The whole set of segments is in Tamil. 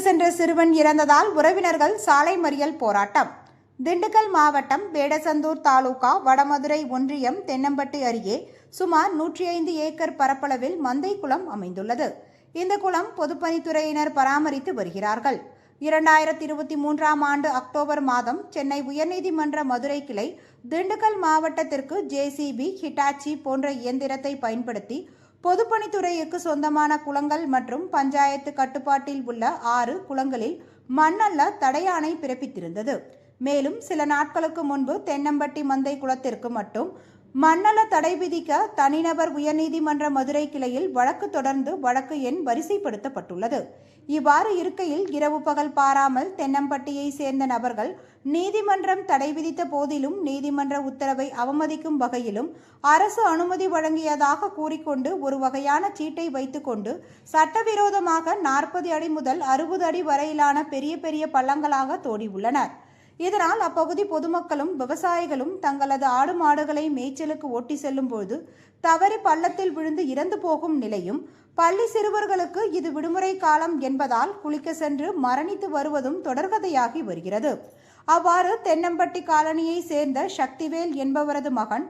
சிறுவன் இறந்ததால் உறவினர்கள் சாலை மறியல் போராட்டம். திண்டுக்கல் மாவட்டம் வேடசந்தூர் தாலுகா வடமதுரை ஒன்றியம் தென்னம்பட்டு அருகே சுமார் நூற்றி ஐந்து ஏக்கர் பரப்பளவில் மந்தை குளம் அமைந்துள்ளது. இந்த குளம் பொதுப்பணித்துறையினர் பராமரித்து வருகிறார்கள். இரண்டாயிரத்தி இருபத்தி மூன்றாம் ஆண்டு அக்டோபர் மாதம் சென்னை உயர்நீதிமன்ற மதுரை கிளை திண்டுக்கல் மாவட்டத்திற்கு ஜேசிபி ஹிட்டாச்சி போன்ற இயந்திரத்தை பயன்படுத்தி பொதுப்பணித்துறைக்கு சொந்தமான குளங்கள் மற்றும் பஞ்சாயத்து கட்டுப்பாட்டில் உள்ள ஆறு குளங்களில் மண்ணல்ல தடையாணை பிறப்பித்திருந்தது. மேலும் சில நாட்களுக்கு முன்பு தென்னம்பட்டி மந்தை குளத்திற்கு மட்டும் மண்ணல தடை விதிக்க தனிநபர் உயர்நீதிமன்ற மதுரை கிளையில் வழக்கு தொடர்ந்து வழக்கு எண் வரிசைப்படுத்தப்பட்டுள்ளது. இவ்வாறு இருக்கையில் இரவு பகல் பாராமல் தென்னம்பட்டியை சேர்ந்த நபர்கள் நீதிமன்றம் தடை விதித்த போதிலும் நீதிமன்ற உத்தரவை அவமதிக்கும் வகையிலும் அரசு அனுமதி வழங்கியதாக கூறிக்கொண்டு ஒரு வகையான சீட்டை வைத்துக்கொண்டு சட்டவிரோதமாக நாற்பது அடி முதல் அறுபது அடி வரையிலான பெரிய பெரிய பள்ளங்களாக தோடி உள்ளனர் இதனால் அப்பகுதி பொதுமக்களும் விவசாயிகளும் தங்களது ஆடு மாடுகளை மேய்ச்சலுக்கு ஓட்டி செல்லும் போது தவறி பள்ளத்தில் விழுந்து இறந்து போகும் நிலையும் பள்ளி சிறுவர்களுக்கு இது விடுமுறை காலம் என்பதால் குளிக்க சென்று மரணித்து வருவதும் தொடர்கதையாகி வருகிறது. அவ்வாறு தென்னம்பட்டி காலனியை சேர்ந்த சக்திவேல் என்பவரது மகன்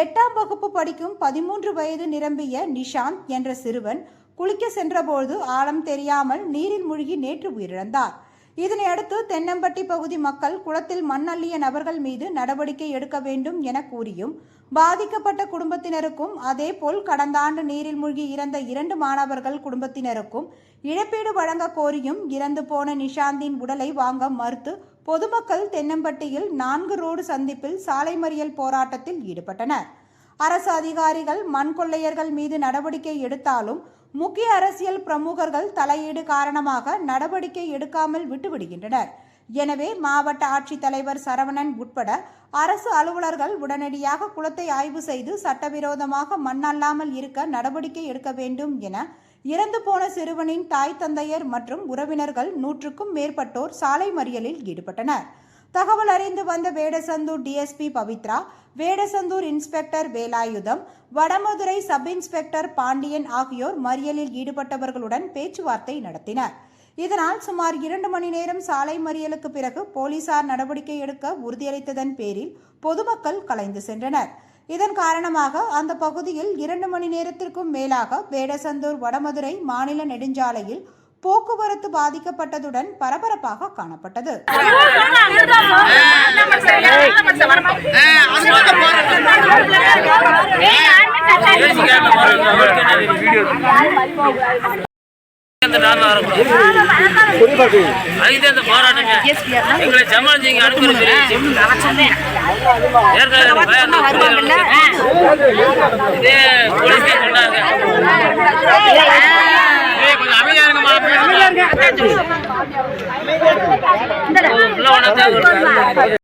எட்டாம் வகுப்பு படிக்கும் பதிமூன்று வயது நிரம்பிய நிஷாந்த் என்ற சிறுவன் குளிக்க சென்றபோது ஆழம் தெரியாமல் நீரில் மூழ்கி நேற்று உயிரிழந்தார். இதனையடுத்து தென்னம்பட்டி பகுதி மக்கள் குளத்தில் மண் அள்ளிய நபர்கள் மீது நடவடிக்கை எடுக்க வேண்டும் என கூறியும் பாதிக்கப்பட்ட குடும்பத்தினருக்கும் அதேபோல் கடந்த ஆண்டு நீரில் மூழ்கி இறந்த இரண்டு மாணவர்கள் குடும்பத்தினருக்கும் இழப்பீடு வழங்க கோரியும் இறந்து போன நிஷாந்தின் உடலை வாங்க மறுத்து பொதுமக்கள் தென்னம்பட்டியில் நான்கு ரோடு சந்திப்பில் சாலை மறியல் போராட்டத்தில் ஈடுபட்டனர். அரசு அதிகாரிகள் மண் கொள்ளையர்கள் மீது நடவடிக்கை எடுத்தாலும் முக்கிய அரசியல் பிரமுகர்கள் தலையீடு காரணமாக நடவடிக்கை எடுக்காமல் விட்டுவிடுகின்றனர். எனவே மாவட்ட ஆட்சித்தலைவர் சரவணன் உட்பட அரசு அலுவலர்கள் உடனடியாக குளத்தை ஆய்வு செய்து சட்டவிரோதமாக மண்ணல்லாமல் இருக்க நடவடிக்கை எடுக்க வேண்டும் என இறந்து போன சிறுவனின் தாய் தந்தையர் மற்றும் உறவினர்கள் நூற்றுக்கும் மேற்பட்டோர் சாலை மறியலில் ஈடுபட்டனர். தகவல் அறிந்து வந்த Vedasandur DSP Pavithra Vedasandur inspector Velayutham Vadamadurai sub inspector Pandian ஆகியோர் மறியலில் ஈடுபட்டவர்களுடன் பேச்சுவார்த்தை நடத்தினர். இதனால் சுமார் இரண்டு மணி நேரம் சாலை மறியலுக்கு பிறகு போலீசார் நடவடிக்கை எடுக்க உறுதியளித்ததன் பேரில் பொதுமக்கள் கலைந்து சென்றனர். இதன் காரணமாக அந்த பகுதியில் இரண்டு மணி நேரத்திற்கும் மேலாக வேடசந்தூர் வடமதுரை மாநில நெடுஞ்சாலையில் போக்குவரத்து பாதிக்கப்பட்டதுடன் பரபரப்பாக காணப்பட்டது அந்த அந்த போராட்டங்க எங்களை சமாளிச்சு அனுப்புறது இதே சொன்னாங்க கொஞ்சம் அமைதியா இருங்கம்மா. உள்ள ஒண்ணா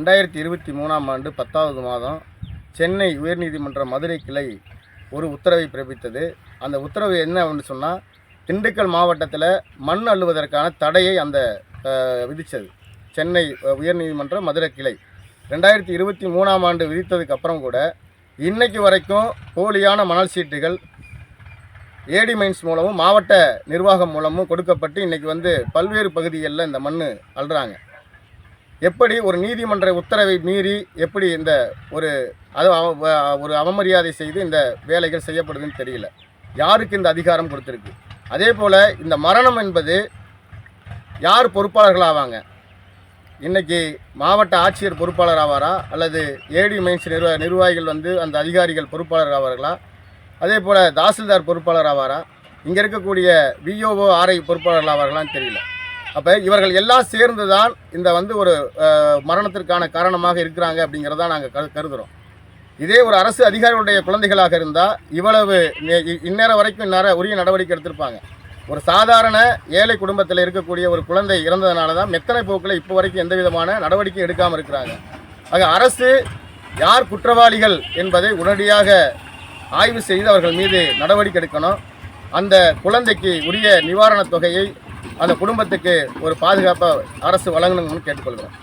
ரெண்டாயிரத்தி இருபத்தி மூணாம் ஆண்டு பத்தாவது மாதம் சென்னை உயர்நீதிமன்ற மதுரை கிளை ஒரு உத்தரவை பிறப்பித்தது. அந்த உத்தரவு என்ன அப்படின்னு சொன்னால் திண்டுக்கல் மாவட்டத்தில் மண் அள்ளுவதற்கான தடையை அந்த விதித்தது. சென்னை உயர்நீதிமன்ற மதுரை கிளை. ரெண்டாயிரத்தி இருபத்தி மூணாம் ஆண்டு விதித்ததுக்கு அப்புறம் கூட இன்றைக்கு வரைக்கும் போலியான மணல் சீட்டுகள் ஏடி மைன்ஸ் மூலமும் மாவட்ட நிர்வாகம் மூலமும் கொடுக்கப்பட்டு இன்றைக்கி வந்து பல்வேறு பகுதிகளில் இந்த மண் அள்ளுறாங்க. எப்படி ஒரு நீதிமன்ற உத்தரவை மீறி எப்படி இந்த ஒரு அது அவ- ஒரு அவமரியாதை செய்து இந்த வேலைகள் செய்யப்படுதுன்னு தெரியல. யாருக்கு இந்த அதிகாரம் கொடுத்துருக்கு? அதே போல் இந்த மரணம் என்பது யார் பொறுப்பாளர்களாவாங்க? இன்றைக்கி மாவட்ட ஆட்சியர் பொறுப்பாளர் ஆவாரா? அல்லது ஏடி மைன்ஸ் நிர்வா நிர்வாகிகள் வந்து அந்த அதிகாரிகள் பொறுப்பாளர் ஆவார்களா? அதே போல் தாசில்தார் பொறுப்பாளர் ஆவாரா? இங்கே இருக்கக்கூடிய விஓஓ ஆர்ஐ பொறுப்பாளர்கள் ஆவார்களான்னு தெரியல. அப்போ இவர்கள் எல்லாம் சேர்ந்து தான் இந்த வந்து ஒரு மரணத்திற்கான காரணமாக இருக்கிறாங்க அப்படிங்கிறத நாங்கள் கரு கருதுகிறோம் இதே ஒரு அரசு அதிகாரிகளுடைய குழந்தைகளாக இருந்தால் இவ்வளவு இந்நேரம் வரைக்கும் இந்நேரம் உரிய நடவடிக்கை எடுத்திருப்பாங்க. ஒரு சாதாரண ஏழை குடும்பத்தில் இருக்கக்கூடிய ஒரு குழந்தை இறந்ததுனால தான் மெத்தனை போக்கில் இப்போ வரைக்கும் எந்த விதமான நடவடிக்கை எடுக்காமல் இருக்கிறாங்க. ஆக அரசு யார் குற்றவாளிகள் என்பதை உடனடியாக ஆய்வு செய்து அவர்கள் மீது நடவடிக்கை எடுக்கணும். அந்த குழந்தைக்கு உரிய நிவாரணத் தொகையை அந்த குடும்பத்துக்கு ஒரு பாதுகாப்பை அரசு வழங்கணும்னு கேட்டுக்கொள்கிறோம்.